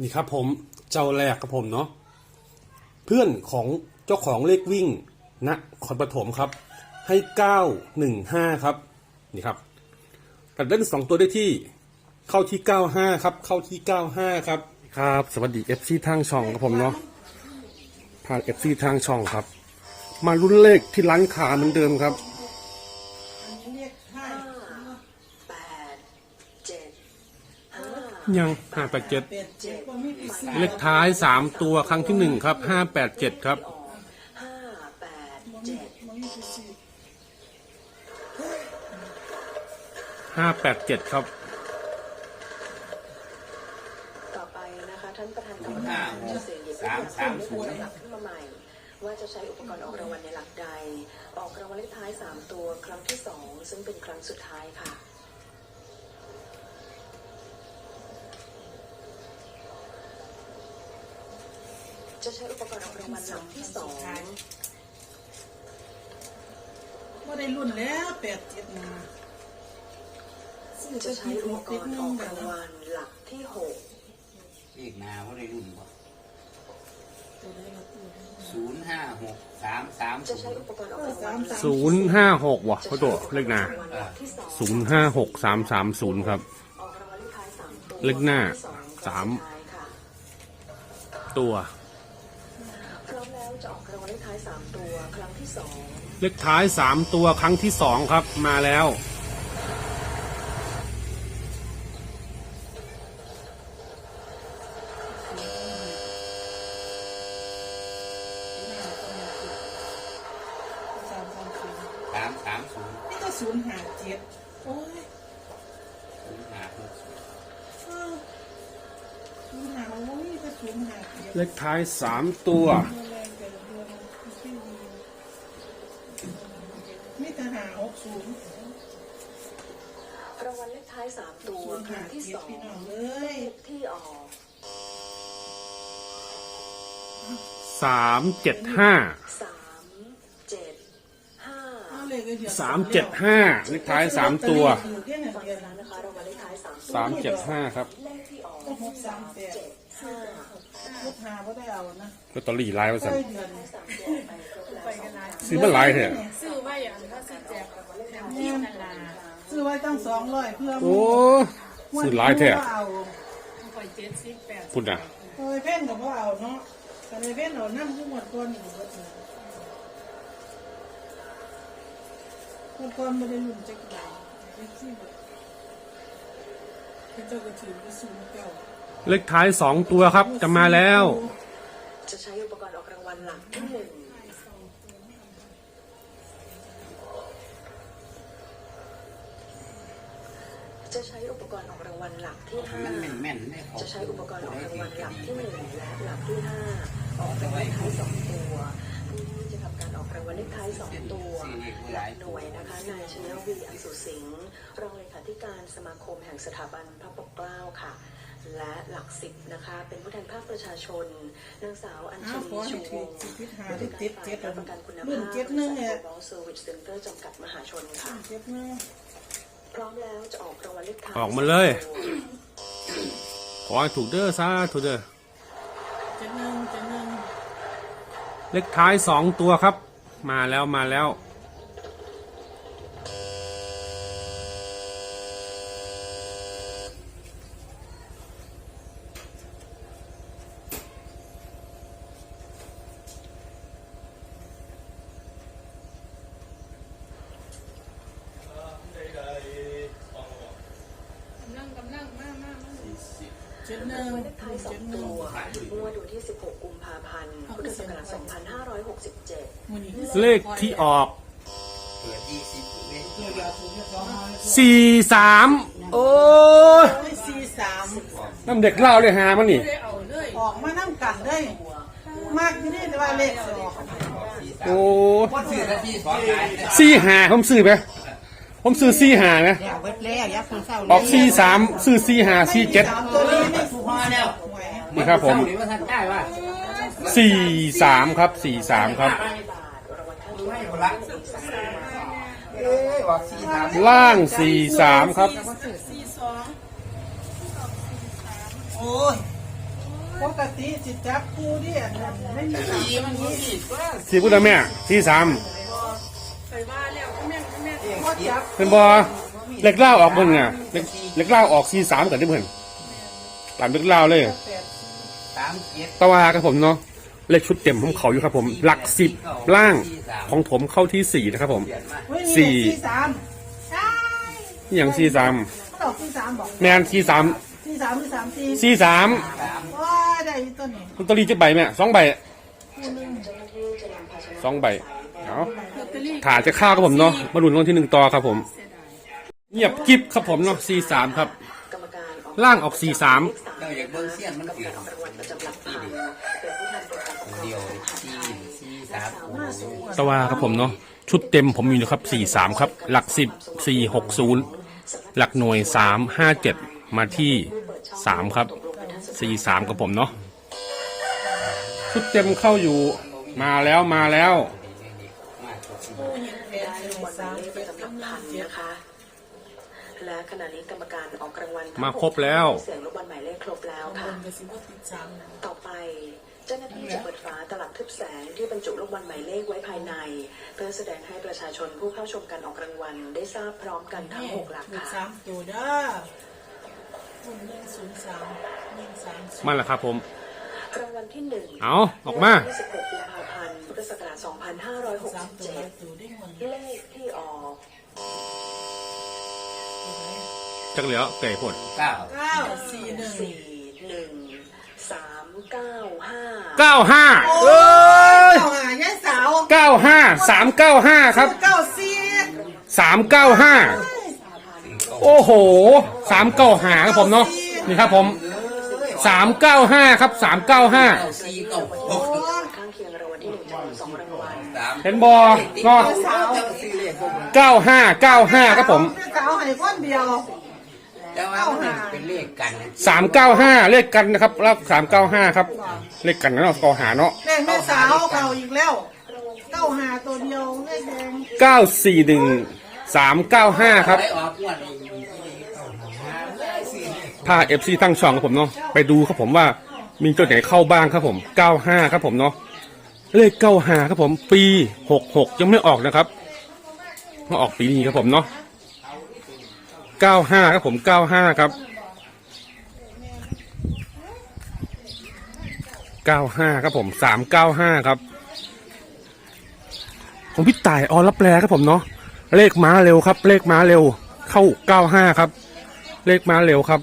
นี่ครับผมเจ้าแรกครับผมเนาะเพื่อนของเจ้าของเลขวิ่งณคอนปฐมครับ ให้เก้าหนึ่งห้าครับนี่ครับตัดเป็นสองตัวได้ที่เข้าที่เก้าห้าครับ เข้าที่เก้าห้าครับ ครับ สวัสดีเอฟซีทางช่องครับผมเนาะผ่านเอฟซีทางช่องครับ มารุ่นเลขที่ร้านขาเหมือนเดิมครับ แปดเจ็ดห้า ยังห้าแปดเจ็ดเจ็ดเลขท้ายสามตัวครั้งที่หนึ่งครับห้าแปดเจ็ดครับห้าแปดเจ็ดห้าแปดเจ็ดครับ ต่อไปนะคะท่านประธานกรรมการจะเสียงหยิบลูกยางขึ้นลำดับขึ้นมาใหม่ ว่าจะใช้อุปกรณ์ออกรางวัลในหลักใด ออกรางวัลเลขท้ายสามตัวครั้งที่สองซึ่งเป็นครั้งสุดท้ายค่ะ จะใช้อุปกรณ์ออกรางวัลหลักที่สองว่าได้รุ่นแล้วแปดเจ็ดมาจะใช้อุปกรณ์ออกรางวัลหลักที่หกเลขหนาว่าได้รุ่นบ่ตัวได้ละตัวได้ศูนย์ห้าหกสามสามจะศูใช้นย์อุปกรณ์ออกรางวัลหลักศูนย์ห้าหกว่ะพ่อโตเลขหน้าออกรางวัลหลักที่สองศูนย์ห้าหกสามสามศูนย์ครับออกรางวัลเลขท้ายสามตัวเลขหน้าที่องสามครั้งสุดท้ายค่ะตัว สามตัวครั้งที่สองเลขท้ายสามตัวครั้งที่สองครับมาแล้ว สามสามศูนย์สามสามศูนย์นี่ก็ศูนย์ห้าเจ็ดโอ้ยศูนย์ห้าหกศูนย์เออศูนย์ห้าโอ้ยก็ศูนย์ห้าเจ็ดเลขท้ายสามตัวแรงแต่ละเดือนไม่ใช่ดีมีแต่ห้าหกศูนย์ รางวัลเล ขท้ายสามตัวศูนย์ครั้ห้างที่เจ็สดองพี่น้องเลเลยขที่ออกสามเจ็ดห้าสามเจ็ดห้าเอาเลยก็เดี๋ยวสามเจ็ดห้าเลขท้ายสามตัวถือแค่หนึ่งฟังเดียวกันนะคะรางวัลเลขท้ายสามตัวสามเจ็ดห้าครับเลขที่ออกหกสามแปดเจ็ดห้าลูกหาก็ได้เอานะลอตเตอรี่ลายมาสั่นใช่เดือนสามตัวไปครบแล้วซื้อมาหลายเถอะซื้อไว้อย่างถ้าซื้อแจกแถมที่นานา ซื้อไว้ตั้งสองร้อยเพื่อโอ้ซื้อหลายแท้เอาคอยเจ็ดสิบแปดพุ่นอะเอ้ยเพ่นกับว่าเอาเนาะแต่ในเพ่นเอานั่งทุกหมดก้อนอยู่ก็ถือหมดก้อนไม่ได้ลุ่นจักใดไอ้ที่แบบเป็นเจ้าก็ถือไปสูงเก่าเลขท้ายสองตัวครับจะมาแล้ว จะใช้อุปกรณ์ออกรางวัลหลักที่หนึ่ง จะใช้อุปกรณ์ออกรางวัลหลักที่ห้ามันแม่นแม่นๆได้ขอจะใช้อุปกรณ์ออกรางวัลหลักที่หนึ่งและหลักที่ห้าออกรางวัลเลขท้ายสองตัวผู้ที่จะทำการออกรางวัลเลขท้ายสองตัวหลักหน่วยนะคะนายชนะวีอันสุสิงห์รองเลขาธิการสมาคมแห่งสถาบันพระปกเกล้าค่ะและหลักสิบนะคะ เป็นผู้แทนภาคประชาชนนางสาวอัญชอ้าวขอลีให้ชูวถูงกศ์สิบพิธาได้เจ็ดเจ็ดรับประกันคุณรุ่นภาพเจ็ดหนึงเนี่ยบอลเซอร์วิสเซ็นเตอร์จำกัดมหาชนค่ะเจ็ดหนึง พร้อมแล้วจะออกรางวัลเลขท้ายออกมาเลย ขอให้ถูกเด้อซาถูกเด้อเจ็ดหนึงเจ็ดหนึงเลขท้ายสองตัวครับ มาแล้วมาแล้ว กำลังกำลังมากมากมาก เจ็ดหนึงเลขท้ายสองตัวงวดวันที่ 16 กุมภาพันธ์ พุทธศักราช2567มื้อนี้เลขที่ออกเปิดยี่สิบเมตรเดี๋ยวเดี๋ยวถูกสองร้อยสี่สามโอ้ยโอ้ยสี่สามน้ำเด็กเล่าเลยหามันนี่ ออกมานั่งกันเลยมากที่นี่แต่ว่าเลขสองโอ้ยคนซื้อนาทีสองขายสี่หาผมซื้อไหม ผมซื้อสี่หาไหมอย่าเบิดแล้วอย่าเพิ่งเศร้าออกสี่สามซื้อสี่หาสี่เจ็ดสามตัวนี้ไม่ถูกพอแล้วหวยนี่ครับผม เศาหรือว่าท่านได้ว่าสี่สามครับสี่สามครับบาทรางวัลข้างดูเคียให้งคนละเอ้ยว่าสี่สามล่างสี่สามครับสี่สองโอ้ยปกติจิจับคู่ที่อันนั้นไม่มีสามสีมันก็ผิดว่าสี่พูดนะแม่สี่สาม เป็นบอเล็กเล่าออกเพิ่นไงเล็กเล็กเล่าออกสี่สามกันได้เพิ่นตามเล็กเล่าเลยแปดสามเจ็ดตะวาครับผมเนาะเลขชุดเต็มของเขาอยู่ครับผม หลักสิบล่างของผมเข้าที่สี่นะครับผมเฮ้ยสี่นี่สี่สามใช่อหย่างสี่สามเขาบอกสี่สามบอกแมนสี่สามสี่สามหรือสามสี่สี่สามว้าได้อยู่ตัวนี้ลอตเตอรี่จะใบแม่สองใบคู่หนึงสองใบเอาลอ ตเตอรี่ถ่าจะเข้าครับผมเนาะมาลุ้นรางวัลที่หนึ่งต่อครับผม เงียบกิบครับผมเนาะสี่สามครับกรรมการออกล่างออกสี่สามเราอยากเบิ้งเสี้ยนมันกรรมเกี่ยกาวรออกรางวัลประจำหลักพันเป็นผู้แทนตัวแทนปกครองเดียวสี่สี่สามสามารถส่งตะวาครับผมเนาะชุดเต็มผมมีนะครับสี่สามครับ หลักสิบสี่หกศูนย์หลักหน่วยสามห้าเจ็ดมาที่สามครับสี่สามกับผมเนาะชุดเต็มเข้าอยู่มาแล้วมาแล้วได้ราง วัลหมายเลขประจำหลักพันนะคะ และขณะนี้กรรมการออกรางวัลทั้งมาครบแล้ว เสียงลูกบอลหมายเลขครบแล้วค่ะก็สิว่าติดสามนะต่อไปเจ้าหน้าที่จะเปิดฝาตลับทึบแสงที่บรรจุลูกบอลหมายเลขไว้ภายใน เพื่อแสดงให้ประชาชนผู้เข้าชมการออกรางวัลได้ทราบพร้อมกันทั้งหกหลักถูกค่ะสามตัวเด้อคนหนึ่งศูนย์สามหนึ่งสามศูนย์มาแล้วครับผม รางวัลที่หนึ่งเอาออกมา 26กุมภาพันธ์พุทธศั กราชสามตัว2567ตัวได้หมดเลขที่ออกจักเหลียวไก่ผลเก้าเก้าสี่หนึ่งสี่หนึ่งสามเก้าห้าเก้าห้าโอ้เอ้ยเก้าหายายสาวเก้าห้าสามเก้าห้าครับเก้าสี่สามเก้าห้าโอ้โหสามเก้าหาครับผมเนาะนี่ครับผมสามเก้าห้าครับสามเก้าห้าเก้าสี่เก้าหโอ้ก เห็นบอเนาะสาวเจ้าสี่เลขพวกมันเก้าห้าเก้าห้าครับผมสาวให้คนเดียวแต่ว่ามันเป็นเลขกันนะสามเก้าห้าเลขกันนะครับแล้วสามเก้าห้าครับ เลขกันนะเนาะกอหาเนาะเลขแม่สาวเก่าอีกแล้วเก้าหาตัวเดียวเลขแดงเก้าสี่หนึ่งสามเก้าห้าครับได้ออกงวดนี้ถ้าเอฟซีตั้งช่องครับผมเนาะไปดูครับผมว่ามีตัวไหนเข้าบ้างครับผมเก้าห้าครับผมเนาะ เลขเก้าห้าครับผมปีหกหกยังไม่ออกนะครับมาออกปีนี้ครับผมเนาะเก้าห้าครับผมเก้าห้าครับเก้าห้าครับผมสามเก้าห้าครับของพี่ต่ายออรับแลครับผมเนาะเลขม้าเร็วครับ เลขม้าเร็ว เข้าเก้าห้าครับ เลขม้าเร็วครับ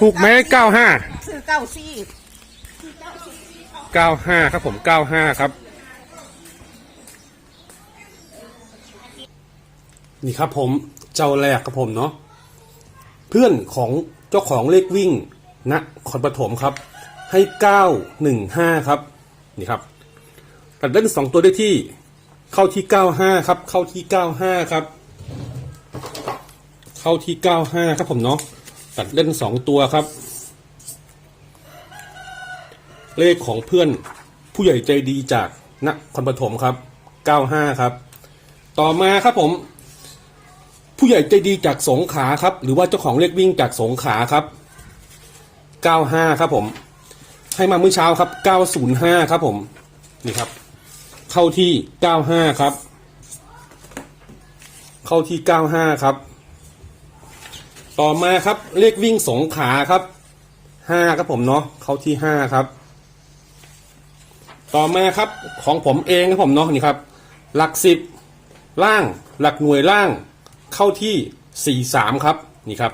ถูกไหมเก้าห้าซื้อเก้าสี่ เก้าห้าครับผมเก้าห้าครับ นี่ครับผมเจ้าแรกครับผมเนาะเพื่อนของเจ้าของเลขวิ่งณคอนปฐมครับ ให้เก้าหนึ่งห้าครับ นี่ครับตัดเล่นสองตัวได้ที่เข้าที่เก้าห้าครับ เข้าที่เก้าห้าครับ เข้าที่เก้าห้าครับผมเนาะตัดเล่นสองตัวครับ เลขของเพื่อนผู้ใหญ่ใจดีจากนครปฐมครับ 95 ครับ ต่อมาครับผม ผู้ใหญ่ใจดีจากสงขาครับ หรือว่าเจ้าของเลขวิ่งจากสงขาครับ 95 ครับผม ให้มาเมื่อเช้าครับ 905 ครับผม นี่ครับ เข้าที่ 95 ครับ เข้าที่ 95 ครับ ต่อมาครับเลขวิ่งสงขาครับ 5 ครับผมเนาะ เข้าที่ 5 ครับ ต่อมาครับของผมเองครับผมเนาะนี่ครับ หลักสิบล่างหลักหน่วยล่างเข้าที่สี่สามครับนี่ครับ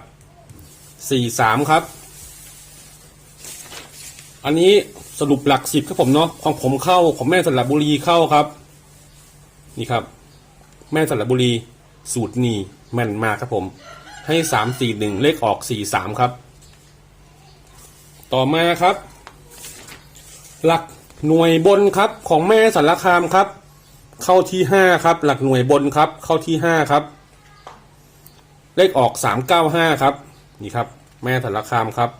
สี่สามครับ อันนี้สรุปหลักสิบครับผมเนาะของผมเข้าของแม่สระบุรีเข้าครับ นี่ครับ แม่สระบุรีสูตรนีแม่นมากครับผม ให้สามสี่หนึ่งเลขออกสี่สามครับ ต่อมาครับ หลัก หน่วยบนครับของแม่สารคามครับ เข้าที่ห้าครับ หลักหน่วยบนครับ เข้าที่ห้าครับ เลขออกสามเก้าห้าครับ นี่ครับ แม่สารคามครับ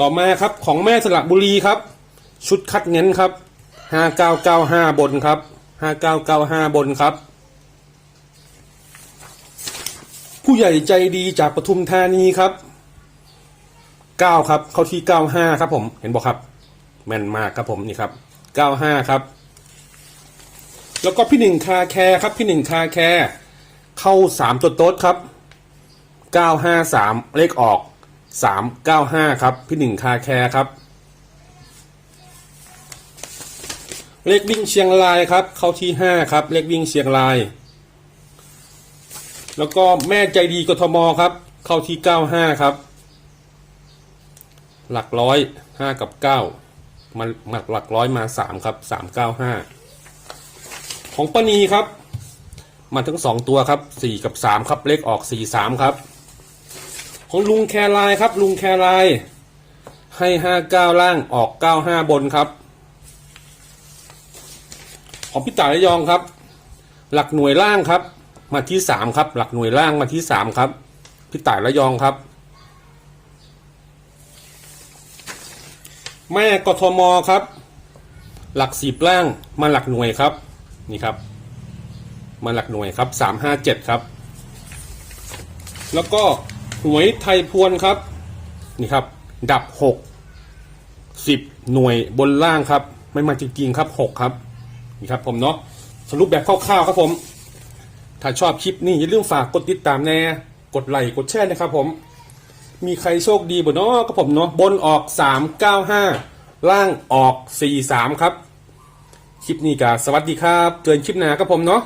ต่อมาครับของแม่สระบุรีครับ ชุดคัดเน้นครับห้าเก้าเก้าห้าบนครับห้าเก้าเก้าห้าบนครับ ผู้ใหญ่ใจดีจากปทุมธานีครับเก้าครับ เข้าที่เก้าห้าครับผมเห็นบอกครับ แม่นมากครับผมนี่ครับเก้าห้าครับ แล้วก็พี่หนึ่งคาแคร์ครับ พี่หนึ่งคาแคร์เข้าสามตัวโต๊ดครับเก้าห้าสามเลขออกสามเก้าห้าครับ พี่หนึ่งคาแคร์ครับเลขวิ่งเชียงรายครับ เข้าที่ห้าครับ เลขวิ่งเชียงราย แล้วก็แม่ใจดีกทมครับ เข้าที่เก้าห้าครับ หลักร้อยห้ากับเก้า มันมาหลักร้อยมาสามครับสามเก้าห้าของปณีครับ มาทั้งสองตัวครับสี่กับสามครับเลขออกสี่สามครับ ของลุงแครายครับ ลุงแครายให้ห้าเก้าล่างออกเก้าห้าบนครับ ของพี่ต่ายระยองครับ หลักหน่วยล่างครับ มาที่สามครับ หลักหน่วยล่างมาที่สามครับพี่ต่ายระยองครับ แม่กทมครับ หลักสิบล่างมาหลักหน่วยครับ นี่ครับ มาหลักหน่วยครับสามห้าเจ็ดครับ แล้วก็หวยไทยพวนครับ นี่ครับ ดับหกสิบหน่วยบนล่างครับ ไม่มาจริงๆครับหกครับ นี่ครับผมเนาะสรุปแบบคร่าวๆครับผม ถ้าชอบคลิปนี้อย่าลืมฝากกดติดตามแน่ กดไลค์กดแชร์นะครับผม มีใครโชคดีบ่เนาะก็ผมเนาะบนออกสามเก้าห้าล่างออกสี่สามครับ คลิปนี้ก็สวัสดีครับเจอกันคลิปหน้ากับผมเนาะ